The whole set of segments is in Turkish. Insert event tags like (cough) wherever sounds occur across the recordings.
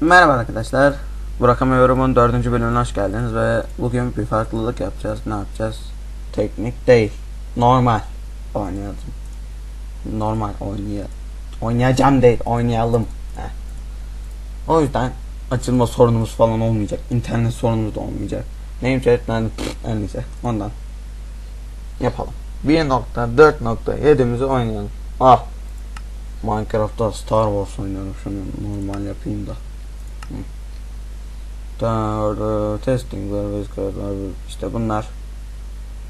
Merhaba arkadaşlar. Burakama Yorum'un dördüncü bölümüne hoş geldiniz ve bugün bir farklılık yapacağız. Ne yapacağız? Teknik değil. Normal oynayalım. Normal oynay oynayacağım değil, oynayalım. Heh. O yüzden açılma sorunumuz falan olmayacak. İnternet sorunumuz da olmayacak. Neyim her neyse ondan yapalım. 1.4.7'mizi oynayalım. Ah. Minecraft'ta Star Wars oynuyorum. Şunu normal yapayım da. Orada testing var. İşte bunlar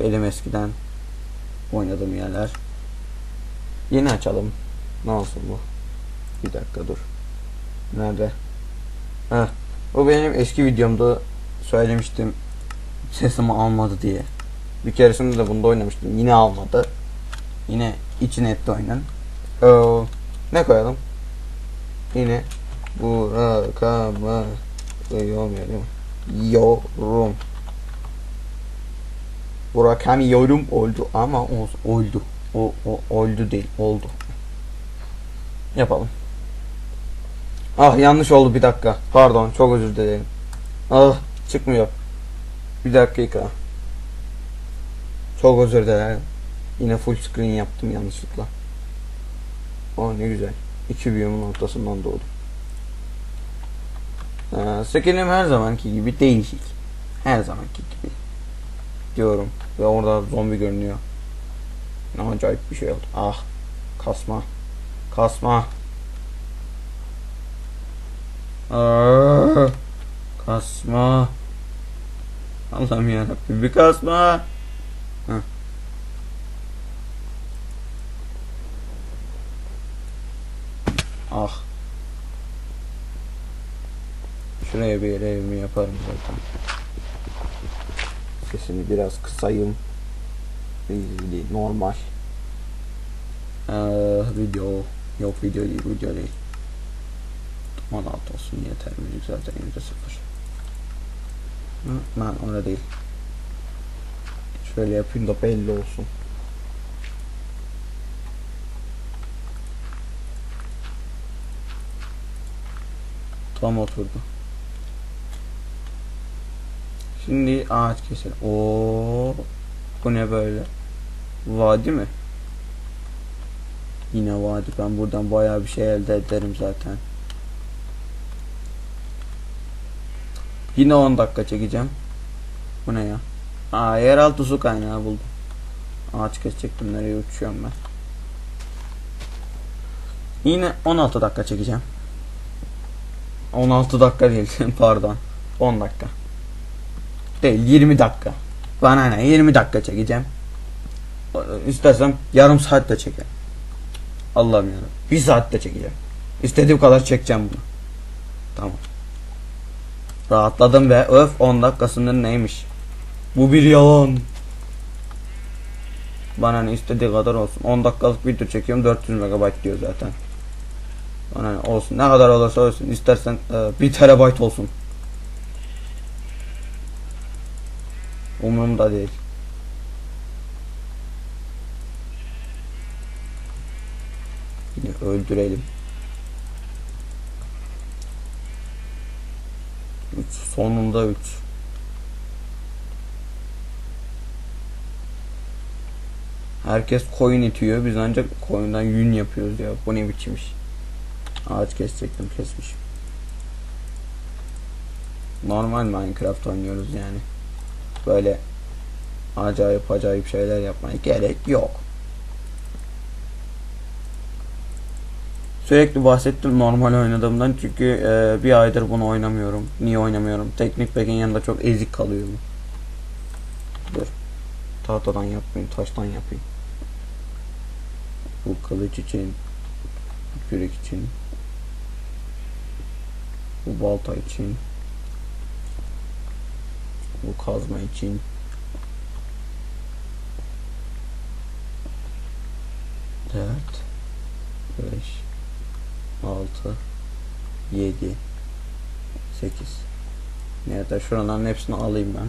benim eskiden oynadığım yerler. Yeni açalım. Nasıl bu? Bir dakika dur. Nerede? Heh. Bu benim eski videomda söylemiştim. Sesimi almadı diye. Bir keresinde de bunda oynamıştım. Yine almadı. Yine içine etti oynan. Ee, ne koyalım? Yine Burakama olmuyor değil mi? Yorum. Burakami yorum oldu ama. Oldu. O, o oldu değil. Oldu. Yapalım. Ah yanlış oldu bir dakika. Pardon çok özür dilerim. Ah çıkmıyor. Bir dakika. Çok özür dilerim. Yine full screen yaptım yanlışlıkla. Oh ne güzel. İki biyomun ortasından doğdum. Ee, skillim her zamanki gibi değişik. Her zamanki gibi. Diyorum. Ve orada zombi görünüyor. Ne acayip bir şey oldu. Ah. Kasma. Kasma. Aa, kasma. Allah'ım yarabbim bir kasma. Heh. Ah. Yere evimi yaparım zaten. Sesini biraz kısayım. Normal. Ee, video. Yok video değil, video değil. 16 olsun yeter. Müzik zaten yüzde sıfır. Ben öyle değil. Şöyle yapayım da belli olsun. Tam oturdu. Şimdi ağaç keselim. Oo, bu ne böyle? Vadi mi? Yine vadi. Ben buradan bayağı bir şey elde ederim zaten. Yine 10 dakika çekeceğim. Bu ne ya? Aa yeraltı su kaynağı buldum. Ağaç kesecektim nereye uçuyorum ben. Yine 16 dakika çekeceğim. 16 dakika değil (laughs) pardon. 10 dakika. Değil 20 dakika. Bana ne 20 dakika çekeceğim. İstersem yarım saat de çekerim. Allah'ım ya. Bir saat de çekeceğim. İstediğim kadar çekeceğim bunu. Tamam. Rahatladım ve öf 10 dakikasının neymiş. Bu bir yalan. Bana ne istediği kadar olsun. 10 dakikalık video çekiyorum 400 MB diyor zaten. Bana ne olsun. Ne kadar olursa olsun. İstersen e, 1 TB olsun. Umurumda değil. Yine öldürelim. 3 sonunda 3 Herkes koyun itiyor. Biz ancak koyundan yün yapıyoruz ya. Bu ne biçim iş? Ağaç kesecektim kesmişim. Normal Minecraft oynuyoruz yani Böyle acayip acayip şeyler yapmaya gerek yok Sürekli bahsettim normal oynadığımdan çünkü e, bir aydır bunu oynamıyorum. Niye oynamıyorum? Teknik Pack'in yanında çok ezik kalıyor bu. Dur. Tahtadan yapmayayım, taştan yapayım. Bu kılıç için, bu kürek için, bu balta için, bu kazma için, dört, beş, 6 7 8 ya da şuraların hepsini alayım ben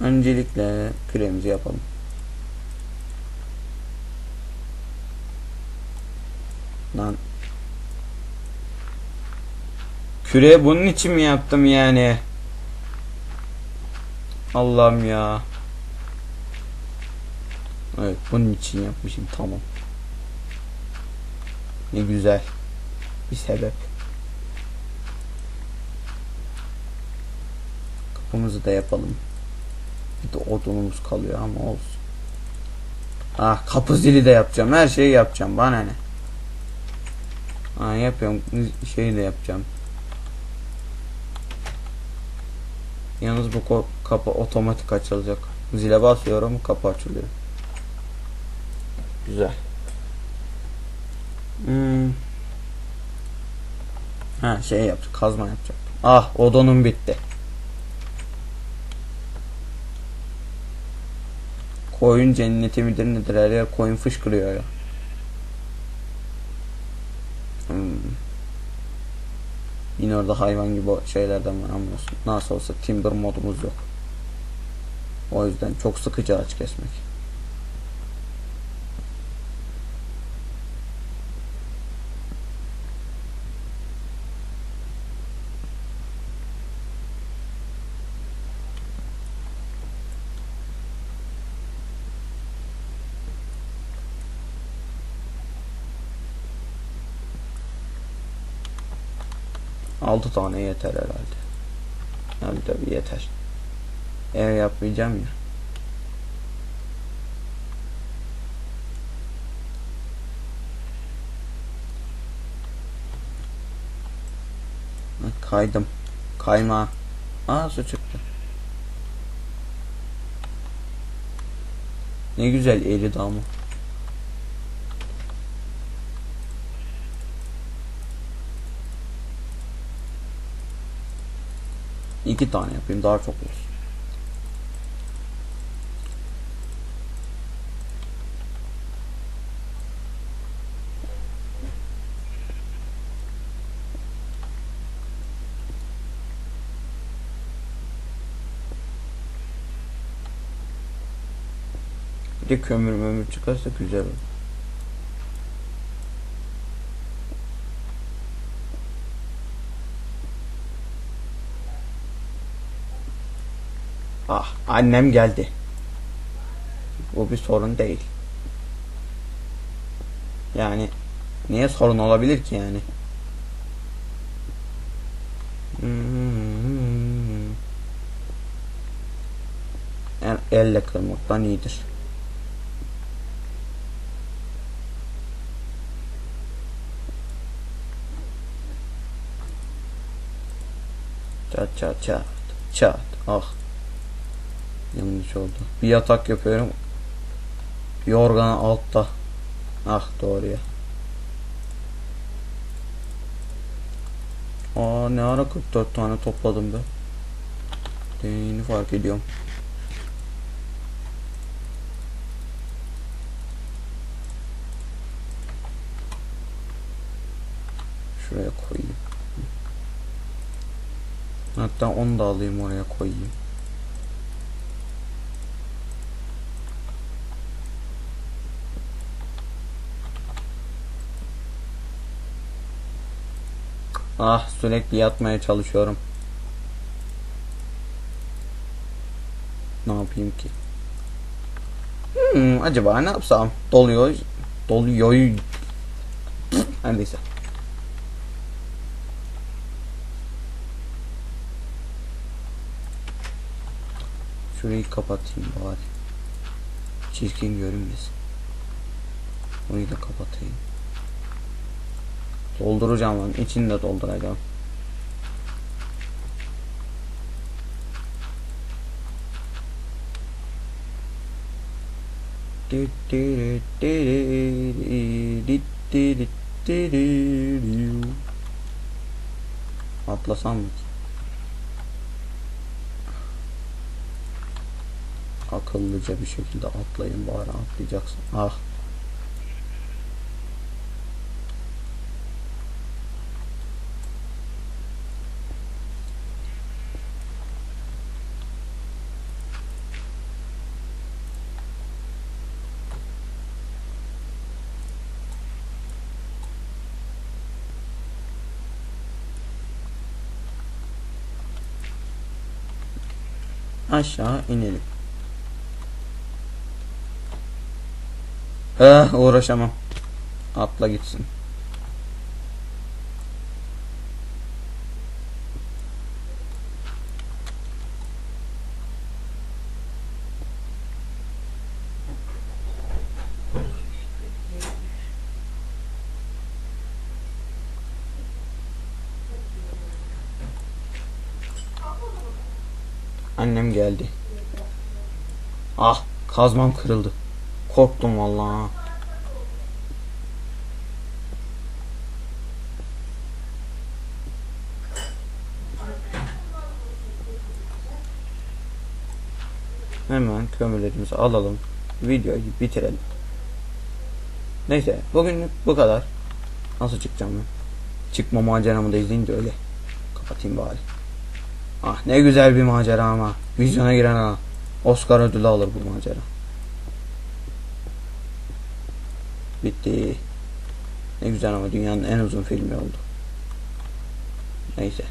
Öncelikle küremizi yapalım. Lan. Küre bunun için mi yaptım yani? Allah'ım ya. Evet bunun için yapmışım tamam. Ne güzel. Bir sebep. Kapımızı da yapalım. Bir de odunumuz kalıyor ama olsun. Ah kapı zili de yapacağım. Her şeyi yapacağım. Bana ne? Ha yapıyorum. Şeyi de yapacağım. Yalnız bu kapı otomatik açılacak. Zile basıyorum kapı açılıyor. Güzel. Hmm. Ha şey yapacak. Kazma yapacak. Ah odunum bitti. Koyun cenneti midir nedir her yer koyun fışkırıyor ya. Hmm. Yine orada hayvan gibi şeylerden var anlıyorsun. Nasıl olsa timber modumuz yok. O yüzden çok sıkıcı ağaç kesmek. Altı tane yeter herhalde. Tabii tabii yeter. Ev yapmayacağım ya. Kaydım. Kayma. Aa su çıktı. Ne güzel eridi ama. İki tane yapayım daha çok olsun. Bir de kömür mömür çıkarsa güzel olur. Ah annem geldi. Bu bir sorun değil. Yani niye sorun olabilir ki yani? Hmm. Yani elle kırmaktan iyidir. Çat çat çat çat. Ah. Yanlış oldu. Bir yatak yapıyorum. Yorgan altta. Ah doğru ya. Aa ne ara 44 tane topladım be. Yeni fark ediyorum. Şuraya koyayım. Hatta onu da alayım oraya koyayım. Ah sürekli yatmaya çalışıyorum. Ne yapayım ki? Hmm, acaba ne yapsam? Doluyor. Doluyor. Her neyse. Şurayı kapatayım bari. Çirkin görünmesin. Burayı da kapatayım. Dolduracağım lan. İçini de dolduracağım. Atlasam mı? Akıllıca bir şekilde atlayın bari atlayacaksın. Ah. Aşağı inelim. Eh uğraşamam. Atla gitsin. Annem geldi. Ah kazmam kırıldı. Korktum vallahi. Hemen kömürlerimizi alalım. Videoyu bitirelim. Neyse bugünlük bu kadar. Nasıl çıkacağım ben? Çıkma maceramı da izleyin de öyle. Kapatayım bari. Ah ne güzel bir macera ama. Vizyona giren ha. Oscar ödülü alır bu macera. Bitti. Ne güzel ama dünyanın en uzun filmi oldu. Neyse.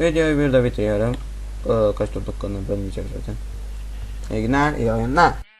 Videoyu bir de bitiriyorum. Ee, kaç kanı bölmeyecek zaten. İyi günler, iyi oyunlar.